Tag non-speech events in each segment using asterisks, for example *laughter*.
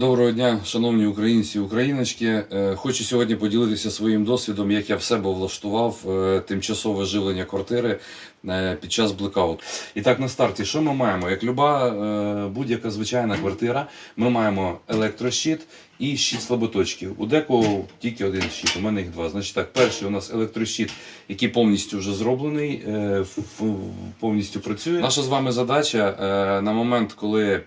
Доброго дня, шановні українці і україночки. Е, Хочу сьогодні поділитися своїм досвідом, як я в себе влаштував е, тимчасове живлення квартири е, під час блекауту. І так, на старті, що ми маємо? Як люба будь-яка звичайна квартира, ми маємо електрощит і щит слаботочків. У декого тільки один щит, у мене їх два. Значить так, перший у нас електрощит, який повністю вже зроблений, повністю працює. Наша з вами задача на момент, коли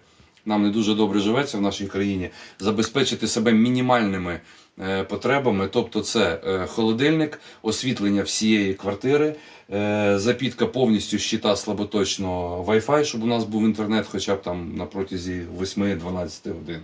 нам не дуже добре живеться в нашій країні, забезпечити себе мінімальними е, потребами, тобто це е, холодильник, освітлення всієї квартири, е, запітка повністю щита слаботочного Wi-Fi, щоб у нас був інтернет хоча б там на протязі 8-12 годин.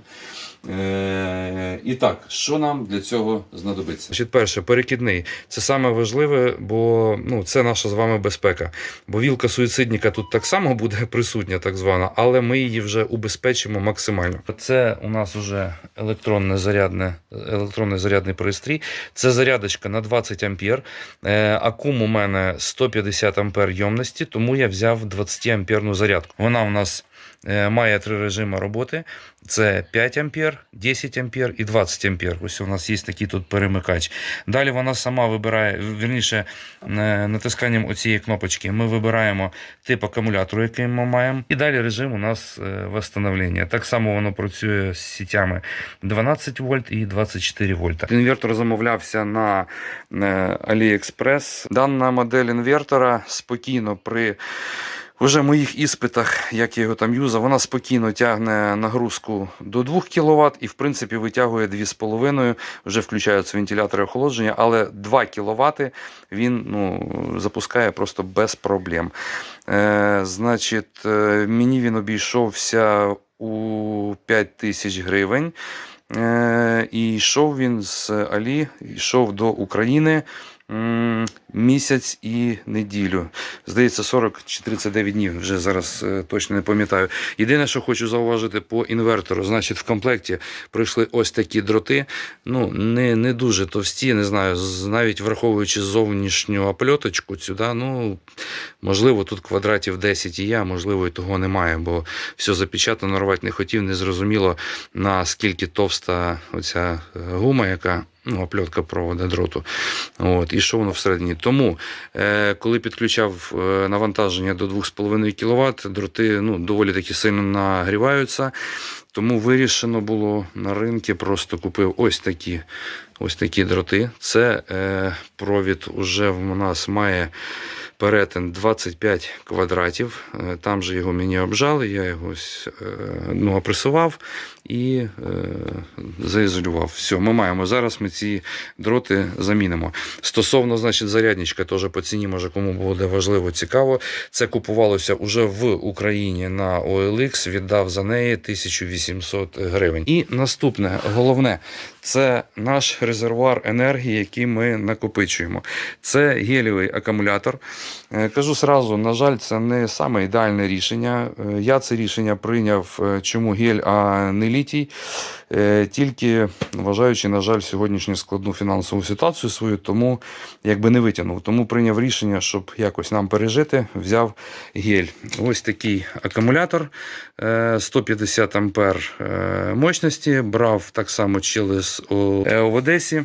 І так, що нам для цього знадобиться? Значить, перше, перекидний. Це саме важливе, бо ну, це наша з вами безпека. Бо вілка суїцидника тут так само буде *laughs* присутня, так звана, але ми її вже убезпечимо максимально. Це у нас вже електронне зарядне, електронний зарядний пристрій. Це зарядочка на 20 ампер. Е, акум у мене 150 ампер ємності, тому я взяв 20 амперну зарядку. Вона у нас має три режими роботи. Це 5 ампер, 10 ампер і 20 ампер. Ось у нас є такий тут перемикач. Далі вона сама вибирає, вірніше, е, натисканням оцієї кнопочки ми вибираємо тип акумулятору, який ми маємо. І далі режим у нас е, восстановлення. Так само воно працює з сітями 12 вольт і 24 вольта. Інвертор замовлявся на е, AliExpress. Дана модель інвертора спокійно при Уже моїх іспитах, як я його там юзав, вона спокійно тягне нагрузку до 2 кВт і, в принципі, витягує 2,5, вже включаються вентилятори охолодження, але 2 кВт він ну, запускає просто без проблем. Е, значить, е, мені він обійшовся у 5 тисяч гривень. Е, і йшов він з Алі, йшов до України місяць і неділю. Здається, 40 чи 39 днів, вже зараз е, точно не пам'ятаю. Єдине, що хочу зауважити по інвертору, значить, в комплекті прийшли ось такі дроти. Ну, не, не дуже товсті, не знаю, навіть враховуючи зовнішню опльоточку цю, да, ну, можливо, тут квадратів 10 і а можливо, і того немає, бо все запечатано рвати не хотів, не зрозуміло, наскільки товста оця е, гума, яка. Ну, опльотка провода дроту. От, і що воно всередині. Тому, е, коли підключав е, навантаження до 2,5 кВт, дроти ну, доволі таки сильно нагріваються. Тому вирішено було на ринку, просто купив ось такі, ось такі дроти. Це е, провід уже в нас має перетин 25 квадратів. Е, Там же його мені обжали, я його ось, е, ну, опресував і е, заізолював. Все, ми маємо. Зараз ми ці дроти замінимо. Стосовно, значить, зарядничка, теж по ціні, може, кому буде важливо, цікаво. Це купувалося уже в Україні на OLX, віддав за неї 1800 гривень. І наступне, головне, це наш резервуар енергії, який ми накопичуємо. Це гелівий акумулятор. Е, Кажу сразу, на жаль, це не саме ідеальне рішення. Е, Я це рішення прийняв, е, чому гель, а не літій. Тільки вважаючи, на жаль, сьогоднішню складну фінансову ситуацію свою, тому якби не витягнув. Тому прийняв рішення, щоб якось нам пережити, взяв гель. Ось такий акумулятор е, 150 ампер мощності. Брав так само через в Одесі.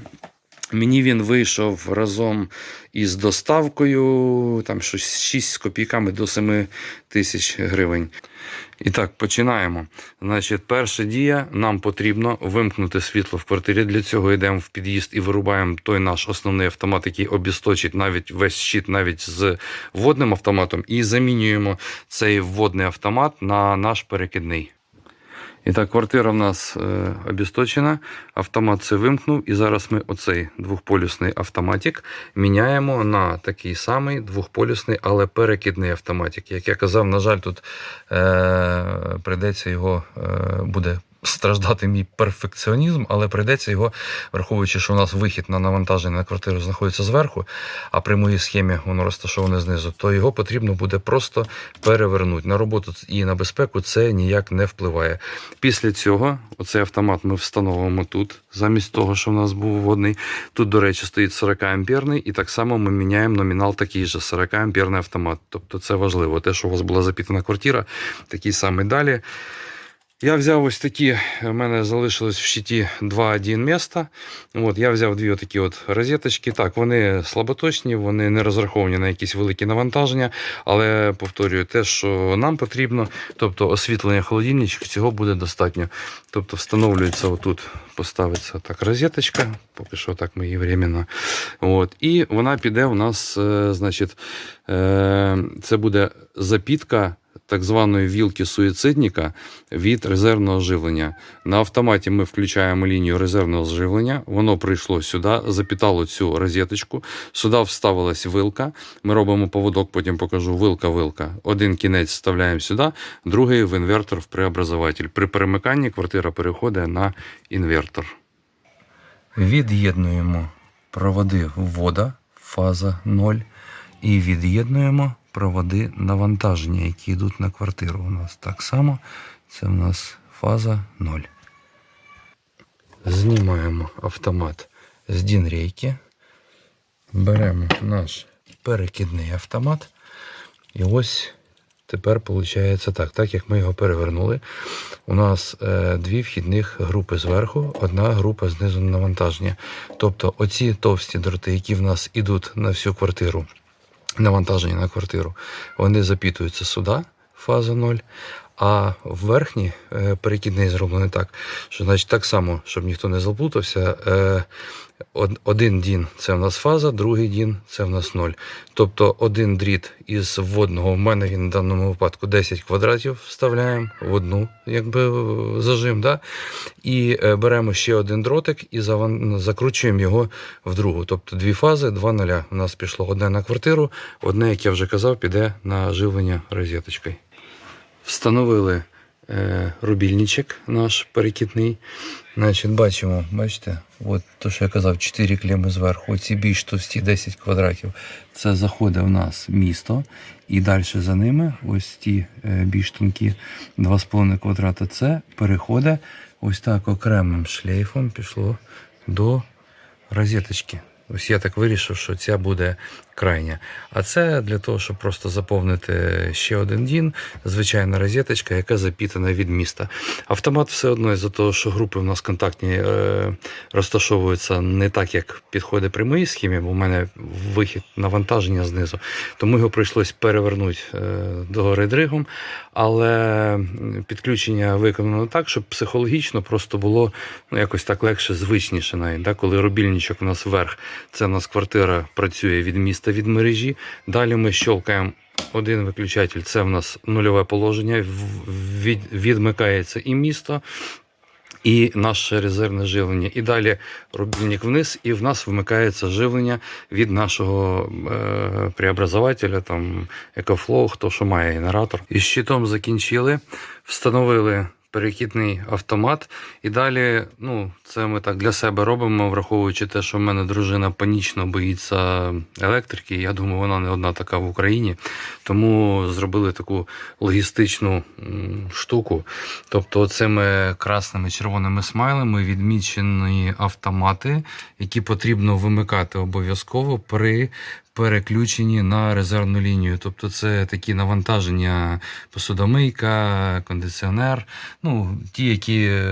Мені він вийшов разом із доставкою, там щось 6 з копійками до 7 тисяч гривень. І так, починаємо. Значить, перша дія, нам потрібно вимкнути світло в квартирі. Для цього йдемо в під'їзд і вирубаємо той наш основний автомат, який обісточить навіть весь щит, навіть з водним автоматом, і замінюємо цей вводний автомат на наш перекидний. І так, квартира в нас е, обісточена, автомат це вимкнув, і зараз ми оцей двохполюсний автоматик міняємо на такий самий двохполюсний, але перекидний автоматик. Як я казав, на жаль, тут е, прийдеться його е, буде. Страждати мій перфекціонізм, але прийдеться його, враховуючи, що у нас вихід на навантаження на квартиру знаходиться зверху, а при моїй схемі воно розташоване знизу, то його потрібно буде просто перевернути. На роботу і на безпеку це ніяк не впливає. Після цього оцей автомат ми встановимо тут, замість того, що в нас був водний. Тут, до речі, стоїть 40 амперний, і так само ми міняємо номінал такий же 40 амперний автомат. Тобто це важливо. Те, що у вас була запітана квартира, такий самий далі. Я взяв ось такі, у мене залишилось в щиті 2-1 міста. От, я взяв дві такі от розеточки. Так, вони слаботочні, вони не розраховані на якісь великі навантаження, але повторюю, те, що нам потрібно, тобто освітлення холодильничка, цього буде достатньо. Тобто встановлюється отут, поставиться так розеточка, поки що так ми її временно. От, і вона піде у нас, е, значить, е, це буде запітка так званої вілки суїцидника від резервного живлення. На автоматі ми включаємо лінію резервного живлення, воно прийшло сюди, запітало цю розеточку, сюди вставилась вилка. Ми робимо поводок, потім покажу вилка-вилка. Один кінець вставляємо сюди, другий в інвертор в преобразователь. При перемиканні квартира переходить на інвертор. Від'єднуємо проводи ввода, фаза 0, і від'єднуємо проводи навантаження, які йдуть на квартиру. У нас так само. Це у нас фаза 0. Знімаємо автомат з дінрейки. Беремо наш перекидний автомат. І ось тепер виходить так. Так як ми його перевернули, у нас е, дві вхідних групи зверху, одна група знизу навантаження. Тобто оці товсті дроти, які в нас ідуть на всю квартиру, навантаження на квартиру, вони запітуються сюди, фаза 0. А верхній е, перекидний зроблений так, що значить так само, щоб ніхто не заплутався. Е, один дін це в нас фаза, другий дін це в нас 0. Тобто один дріт із вводного, в мене він в даному випадку 10 квадратів вставляємо в одну якби, е, зажим. Да? І беремо ще один дротик і закручуємо його в другу. Тобто дві фази, два нуля. У нас пішло одне на квартиру, одне, як я вже казав, піде на живлення розеточкою. Встановили е, рубільничок наш перекидний. Значить, бачимо, бачите, от то, що я казав, 4 клеми зверху. Оці більш товсті 10 квадратів. Це заходить в нас місто. І далі за ними, ось ті е, більш тонкі 2,5 квадрата. Це переходить ось так окремим шлейфом пішло до розеточки. Ось я так вирішив, що ця буде крайня. А це для того, щоб просто заповнити ще один дін, звичайна розеточка, яка запітана від міста. Автомат все одно із-за того, що групи в нас контактні е, розташовуються не так, як підходить при моїй схемі, бо в мене вихід навантаження знизу. Тому його прийшлось перевернути е, догори дригом. Але підключення виконано так, щоб психологічно просто було ну, якось так легше, звичніше навіть. Да? Коли рубільничок у нас вверх, це у нас квартира працює від міста, від мережі. Далі ми щелкаємо один виключатель, це в нас нульове положення, від, відмикається і місто. І наше резервне живлення. І далі рубільник вниз, і в нас вмикається живлення від нашого е, преобразователя, там EcoFlow, хто що має генератор. І щитом закінчили, встановили перехідний автомат. І далі, ну, це ми так для себе робимо, враховуючи те, що в мене дружина панічно боїться електрики. Я думаю, вона не одна така в Україні. Тому зробили таку логістичну штуку. Тобто, цими красними червоними смайлами відмічені автомати, які потрібно вимикати обов'язково при переключенні на резервну лінію. Тобто, це такі навантаження посудомийка, кондиціонер. Ну, ті, які е,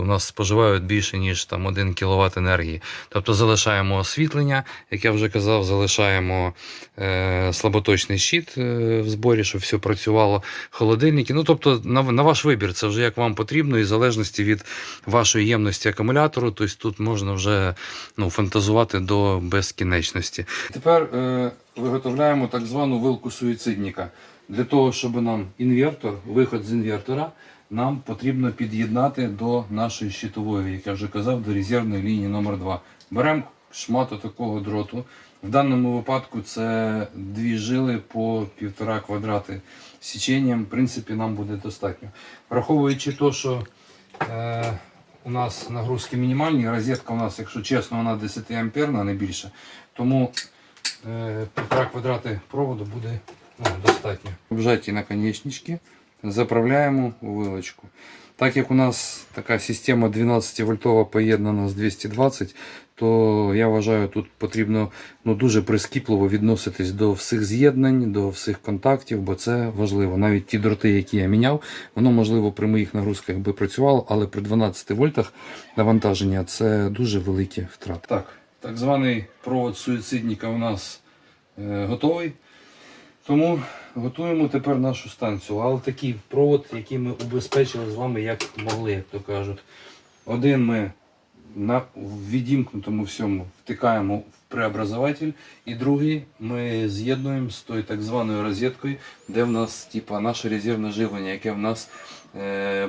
у нас споживають більше ніж там 1 кВт енергії. Тобто залишаємо освітлення, як я вже казав, залишаємо е, слаботочний щит е, в зборі, щоб все працювало. Холодильники. Ну, тобто, на, на ваш вибір, це вже як вам потрібно, і в залежності від вашої ємності акумулятору, тобто тут можна вже ну, фантазувати до безкінечності. Тепер е, виготовляємо так звану вилку суїцидника. Для того, щоб нам інвертор, виход з інвертора, нам потрібно під'єднати до нашої щитової, як я вже казав, до резервної лінії номер 2 Беремо шмат такого дроту. В даному випадку це дві жили по півтора квадрати січенням. В принципі, нам буде достатньо. Враховуючи те, що е, у нас нагрузки мінімальні, розетка у нас, якщо чесно, вона 10 амперна, не більше. Тому півтора квадрати проводу буде ну, достатньо. Вжаті наконечнички заправляємо у вилочку. Так як у нас така система 12 вольтова поєднана з 220, то я вважаю, тут потрібно ну, дуже прискіпливо відноситись до всіх з'єднань, до всіх контактів, бо це важливо. Навіть ті дроти, які я міняв, воно можливо при моїх нагрузках би працювало, але при 12 вольтах навантаження це дуже великі втрати. Так, так званий провод суїцидника у нас е, готовий. Тому готуємо тепер нашу станцію. Але такий провод, який ми убезпечили з вами, як могли, як то кажуть. Один ми на відімкнутому всьому втикаємо в преобразователь, і другий ми з'єднуємо з тою так званою розеткою, де в нас типа, наше резервне живлення, яке в нас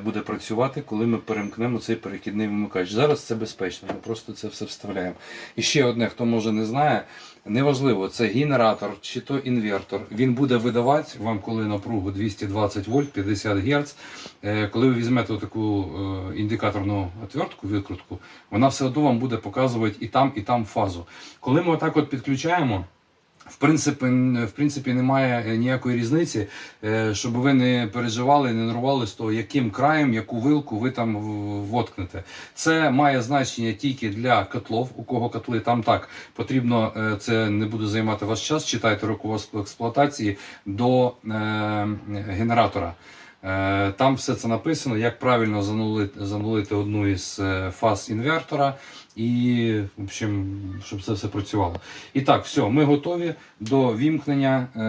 буде працювати, коли ми перемкнемо цей перехідний вимикач. Зараз це безпечно, ми просто це все вставляємо. І ще одне, хто може не знає, неважливо, це генератор чи то інвертор. Він буде видавати вам, коли напругу 220 вольт, 50 Гц. Е, Коли ви візьмете таку е, індикаторну отвертку, викрутку, вона все одно вам буде показувати і там, і там фазу. Коли ми отак от підключаємо. В принципі, в принципі, немає е, ніякої різниці, е, щоб ви не переживали, не нервували з того, яким краєм, яку вилку ви там воткнете. Це має значення тільки для котлов, у кого котли там так. Потрібно, е, це не буде займати ваш час, читайте руководство експлуатації до е, генератора. Е, Там все це написано, як правильно занулити, занулити одну із фаз інвертора і, в общем, щоб це все працювало. І так, все, ми готові до вімкнення е,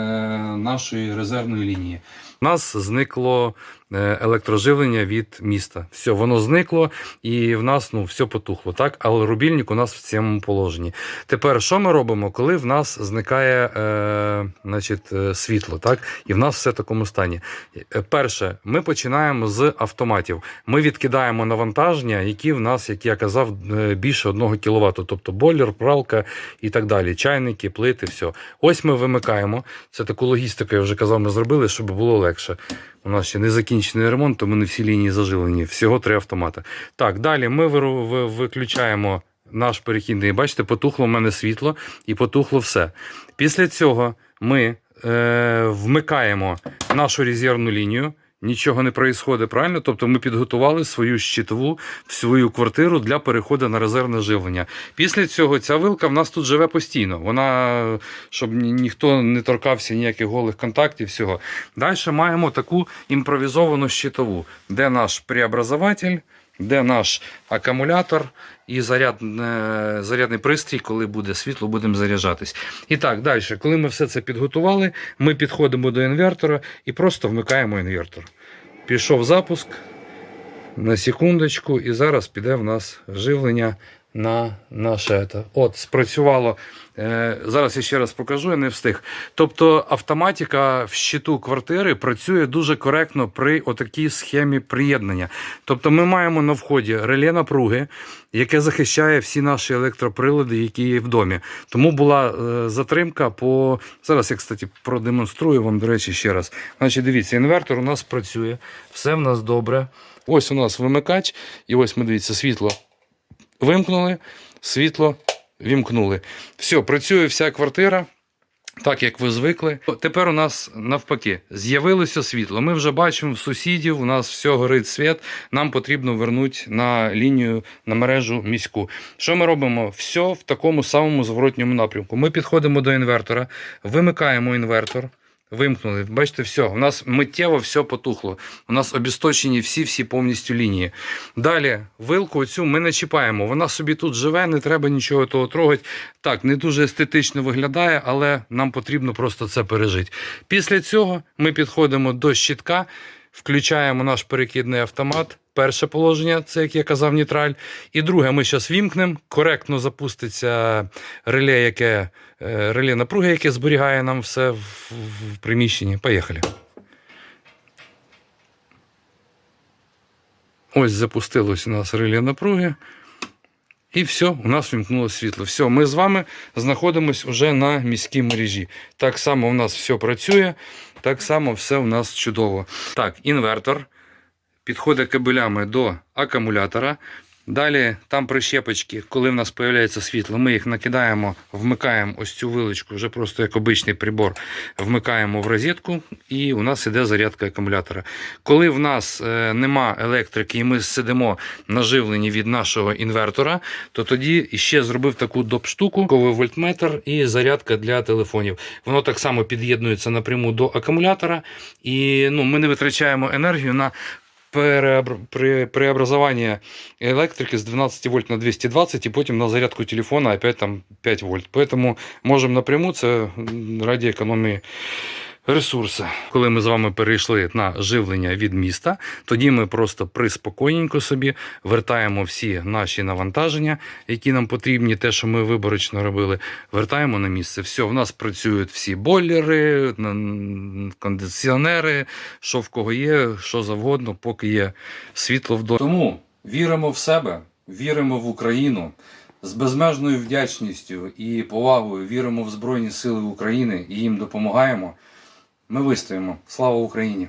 нашої резервної лінії. У нас зникло е, електроживлення від міста. Все, воно зникло, і в нас ну, все потухло. Так? Але рубільник у нас в цьому положенні. Тепер, що ми робимо, коли в нас зникає е, значить, е, світло, так? і в нас все в такому стані? Е, Перше, ми починаємо з автоматів. Ми відкидаємо навантаження, які в нас, як я казав, е, більше 1 кВт, тобто бойлер, пралка і так далі. Чайники, плити, все. Ось ми вимикаємо. Це таку логістику, я вже казав, ми зробили, щоб було легше. У нас ще не закінчений ремонт, тому не всі лінії зажилені. Всього три автомати. Так, далі ми виключаємо наш перехідний. Бачите, потухло в мене світло і потухло все. Після цього ми е, вмикаємо нашу резервну лінію. Нічого не проїсходить, правильно? Тобто ми підготували свою щитову свою квартиру для переходу на резервне живлення. Після цього ця вилка в нас тут живе постійно. Вона, щоб ніхто не торкався ніяких голих контактів, всього. Далі маємо таку імпровізовану щитову, де наш преобразователь, де наш акумулятор і заряд, е, зарядний пристрій, коли буде світло, будемо заряджатись. І так, далі, коли ми все це підготували, ми підходимо до інвертора і просто вмикаємо інвертор. Пішов запуск на секундочку, і зараз піде в нас живлення на наше. От, спрацювало. Е, зараз я ще раз покажу, я не встиг. Тобто автоматика в щиту квартири працює дуже коректно при отакій схемі приєднання. Тобто ми маємо на вході реле напруги, яке захищає всі наші електроприлади, які є в домі. Тому була е, затримка по. Зараз я, кстати, продемонструю вам, до речі, ще раз. Значить, дивіться, інвертор у нас працює, все в нас добре. Ось у нас вимикач, і ось ми дивіться, світло вимкнули, світло вімкнули. Все, працює вся квартира. Так, як ви звикли. Тепер у нас навпаки з'явилося світло. Ми вже бачимо в сусідів, у нас все горить світ. Нам потрібно вернути на лінію на мережу міську. Що ми робимо? Все в такому самому зворотньому напрямку. Ми підходимо до інвертора, вимикаємо інвертор. Вимкнули. Бачите, все, у нас миттєво все потухло. У нас обісточені всі-всі повністю лінії. Далі вилку цю ми не чіпаємо. Вона собі тут живе, не треба нічого того трогати. Так, не дуже естетично виглядає, але нам потрібно просто це пережити. Після цього ми підходимо до щитка, включаємо наш перекидний автомат. Перше положення, це як я казав, нейтраль. І друге, ми зараз вімкнемо, коректно запуститься реле, яке, е, реле напруги, яке зберігає нам все в, в приміщенні. Поїхали. Ось запустилось у нас реле напруги. І все, у нас вімкнулося світло. Все, ми з вами знаходимося вже на міській мережі. Так само у нас все працює, так само все у нас чудово. Так, інвертор підходить кабелями до акумулятора. Далі там прищепочки, коли в нас з'являється світло, ми їх накидаємо, вмикаємо ось цю вилочку, вже просто як обичний прибор, вмикаємо в розетку, і у нас іде зарядка акумулятора. Коли в нас е, нема електрики і ми сидимо на живленні від нашого інвертора, то тоді ще зробив таку доп штуку, вольтметр і зарядка для телефонів. Воно так само під'єднується напряму до акумулятора, і ну, ми не витрачаємо енергію на преобразование электрики с 12 вольт на 220 и потом на зарядку телефона опять там 5 вольт. Поэтому можем напрямую, це экономии. Ресурсу. Коли ми з вами перейшли на живлення від міста, тоді ми просто приспокійненько собі вертаємо всі наші навантаження, які нам потрібні, те, що ми виборочно робили, вертаємо на місце. Все, в нас працюють всі бойлери, кондиціонери, що в кого є, що завгодно, поки є світло вдома. Тому віримо в себе, віримо в Україну. З безмежною вдячністю і повагою віримо в Збройні Сили України і їм допомагаємо. Ми вистоїмо. Слава Україні!